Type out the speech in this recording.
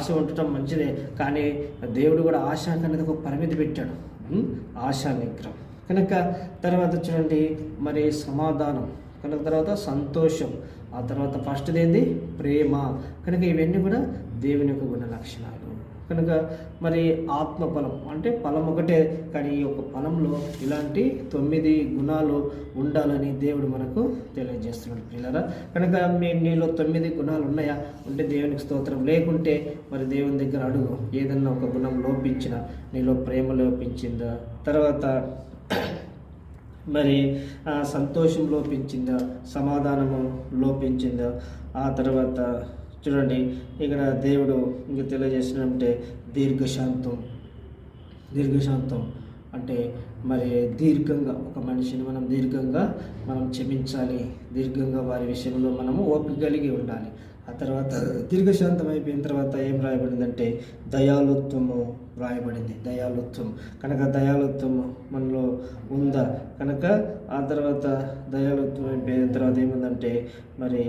ఆశ ఉండటం మంచిదే కానీ దేవుడు కూడా ఆశ అనేది ఒక పరిమితి పెట్టాడు. ఆశా నిగ్రహం. కనుక తర్వాత చూడండి మరి సమాధానం. కనుక తర్వాత సంతోషం. ఆ తర్వాత ఫస్ట్ ఏంది ప్రేమ. కనుక ఇవన్నీ కూడా దేవుని యొక్క గుణ లక్షణాలు. కనుక మరి ఆత్మ ఫలం అంటే ఫలం ఒకటే కానీ ఈ యొక్క ఫలంలో ఇలాంటి తొమ్మిది గుణాలు ఉండాలని దేవుడు మనకు చేస్తున్నాడు పిల్లరా కనుక మీ నీలో తొమ్మిది గుణాలు ఉన్నాయా? ఉంటే దేవునికి స్తోత్రం. లేకుంటే మరి దేవుని దగ్గర అడుగు. ఏదన్నా ఒక గుణం లోపించిన నీలో ప్రేమ లోపించిందా? తర్వాత మరి సంతోషం లోపించిందా? సమాధానము లోపించిందా? ఆ తర్వాత చూడండి ఇక్కడ దేవుడు ఇంక తెలియజేసినంటే దీర్ఘశాంతం. దీర్ఘశాంతం. అంటే మరి దీర్ఘంగా ఒక మనిషిని మనం దీర్ఘంగా మనం క్షమించాలి. దీర్ఘంగా వారి విషయంలో మనము ఓపిక కలిగి ఉండాలి. ఆ తర్వాత దీర్ఘశాంతం అయిపోయిన తర్వాత ఏం రాయబడిందంటే దయాలుత్వము రాయబడింది. దయాలుత్వం కనుక దయాలుత్వము మనలో ఉందా? కనుక ఆ తర్వాత దయాలుత్వం అయిపోయిన తర్వాత ఏముందంటే మరి